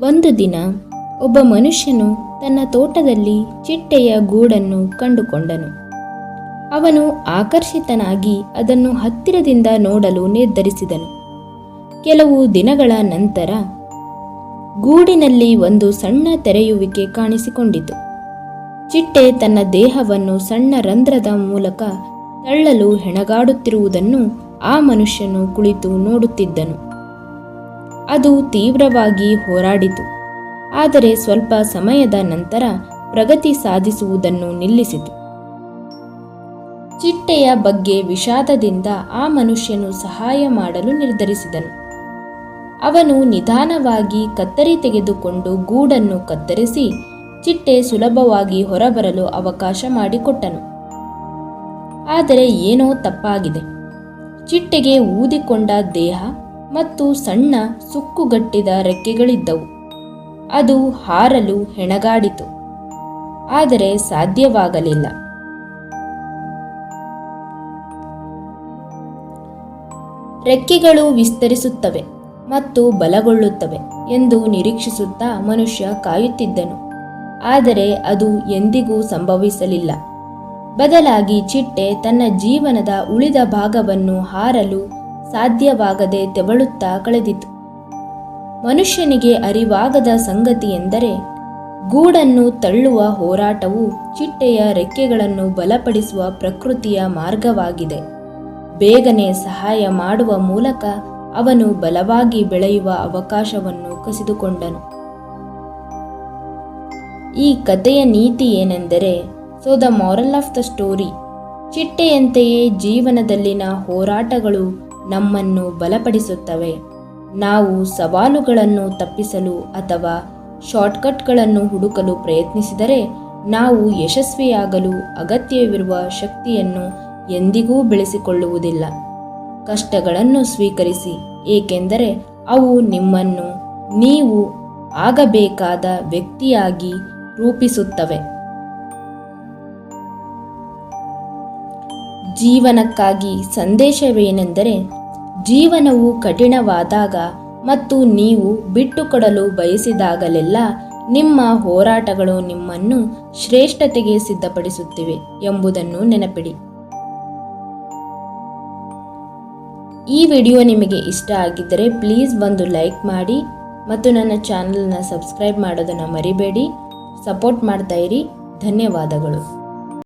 ಒಂದು ದಿನ ಒಬ್ಬ ಮನುಷ್ಯನು ತನ್ನ ತೋಟದಲ್ಲಿ ಚಿಟ್ಟೆಯ ಗೂಡನ್ನು ಕಂಡುಕೊಂಡನು. ಅವನು ಆಕರ್ಷಿತನಾಗಿ ಅದನ್ನು ಹತ್ತಿರದಿಂದ ನೋಡಲು ನಿರ್ಧರಿಸಿದನು. ಕೆಲವು ದಿನಗಳ ನಂತರ ಗೂಡಿನಲ್ಲಿ ಒಂದು ಸಣ್ಣ ತೆರೆಯುವಿಕೆ ಕಾಣಿಸಿಕೊಂಡಿತು. ಚಿಟ್ಟೆ ತನ್ನ ದೇಹವನ್ನು ಸಣ್ಣ ರಂಧ್ರದ ಮೂಲಕ ತಳ್ಳಲು ಹೆಣಗಾಡುತ್ತಿರುವುದನ್ನು ಆ ಮನುಷ್ಯನು ಕುಳಿತು ನೋಡುತ್ತಿದ್ದನು. ಅದು ತೀವ್ರವಾಗಿ ಹೋರಾಡಿತು. ಆದರೆ ಸ್ವಲ್ಪ ಸಮಯದ ನಂತರ ಪ್ರಗತಿ ಸಾಧಿಸುವುದನ್ನು ನಿಲ್ಲಿಸಿತು. ಚಿಟ್ಟೆಯ ಬಗ್ಗೆ ವಿಷಾದದಿಂದ ಆ ಮನುಷ್ಯನು ಸಹಾಯ ಮಾಡಲು ನಿರ್ಧರಿಸಿದನು. ಅವನು ನಿಧಾನವಾಗಿ ಕತ್ತರಿ ತೆಗೆದುಕೊಂಡು ಗೂಡನ್ನು ಕತ್ತರಿಸಿ ಚಿಟ್ಟೆ ಸುಲಭವಾಗಿ ಹೊರಬರಲು ಅವಕಾಶ ಮಾಡಿಕೊಟ್ಟನು. ಆದರೆ ಏನೋ ತಪ್ಪಾಗಿದೆ. ಚಿಟ್ಟೆಗೆ ಊದಿಕೊಂಡ ದೇಹ ಮತ್ತು ಸಣ್ಣ ಸುಕ್ಕುಗಟ್ಟಿದ ರೆಕ್ಕೆಗಳಿದ್ದವು. ಅದು ಹಾರಲು ಹೆಣಗಾಡಿತು. ಆದರೆ ಸಾಧ್ಯವಾಗಲಿಲ್ಲ. ರೆಕ್ಕೆಗಳು ವಿಸ್ತರಿಸುತ್ತವೆ ಮತ್ತು ಬಲಗೊಳ್ಳುತ್ತವೆ ಎಂದು ನಿರೀಕ್ಷಿಸುತ್ತಾ ಮನುಷ್ಯ ಕಾಯುತ್ತಿದ್ದನು. ಆದರೆ ಅದು ಎಂದಿಗೂ ಸಂಭವಿಸಲಿಲ್ಲ. ಬದಲಾಗಿ ಚಿಟ್ಟೆ ತನ್ನ ಜೀವನದ ಉಳಿದ ಭಾಗವನ್ನು ಹಾರಲು ಸಾಧ್ಯವಾಗದೆ ತೆವಳುತ್ತಾ ಕಳೆದಿತು. ಮನುಷ್ಯನಿಗೆ ಅರಿವಾಗದ ಸಂಗತಿ ಎಂದರೆ ಗೂಡನ್ನು ತಳ್ಳುವ ಹೋರಾಟವು ಚಿಟ್ಟೆಯ ರೆಕ್ಕೆಗಳನ್ನು ಬಲಪಡಿಸುವ ಪ್ರಕೃತಿಯ ಮಾರ್ಗವಾಗಿದೆ. ಬೇಗನೆ ಸಹಾಯ ಮಾಡುವ ಮೂಲಕ ಅವನು ಬಲವಾಗಿ ಬೆಳೆಯುವ ಅವಕಾಶವನ್ನು ಕಸಿದುಕೊಂಡನು. ಈ ಕಥೆಯ ನೀತಿ ಏನೆಂದರೆ so the moral of the story. ಚಿಟ್ಟೆಯಂತೆಯೇ ಜೀವನದಲ್ಲಿನ ಹೋರಾಟಗಳು ನಮ್ಮನ್ನು ಬಲಪಡಿಸುತ್ತವೆ. ನಾವು ಸವಾಲುಗಳನ್ನು ತಪ್ಪಿಸಲು ಅಥವಾ ಶಾರ್ಟ್ಕಟ್ಗಳನ್ನು ಹುಡುಕಲು ಪ್ರಯತ್ನಿಸಿದರೆ ನಾವು ಯಶಸ್ವಿಯಾಗಲು ಅಗತ್ಯವಿರುವ ಶಕ್ತಿಯನ್ನು ಎಂದಿಗೂ ಬೆಳೆಸಿಕೊಳ್ಳುವುದಿಲ್ಲ. ಕಷ್ಟಗಳನ್ನು ಸ್ವೀಕರಿಸಿ, ಏಕೆಂದರೆ ಅವು ನಿಮ್ಮನ್ನು ನೀವು ಆಗಬೇಕಾದ ವ್ಯಕ್ತಿಯಾಗಿ ರೂಪಿಸುತ್ತವೆ. ಜೀವನಕ್ಕಾಗಿ ಸಂದೇಶವೇನೆಂದರೆ, ಜೀವನವು ಕಠಿಣವಾದಾಗ ಮತ್ತು ನೀವು ಬಿಟ್ಟುಕೊಡಲು ಬಯಸಿದಾಗಲೆಲ್ಲ ನಿಮ್ಮ ಹೋರಾಟಗಳು ನಿಮ್ಮನ್ನು ಶ್ರೇಷ್ಠತೆಗೆ ಸಿದ್ಧಪಡಿಸುತ್ತಿವೆ ಎಂಬುದನ್ನು ನೆನಪಿಡಿ. ಈ ವಿಡಿಯೋ ನಿಮಗೆ ಇಷ್ಟ ಆಗಿದ್ದರೆ ಪ್ಲೀಸ್ ಒಂದು ಲೈಕ್ ಮಾಡಿ ಮತ್ತು ನನ್ನ ಚಾನಲ್ನ ಸಬ್ಸ್ಕ್ರೈಬ್ ಮಾಡೋದನ್ನು ಮರಿಬೇಡಿ. ಸಪೋರ್ಟ್ ಮಾಡ್ತಾ ಇರಿ. ಧನ್ಯವಾದಗಳು.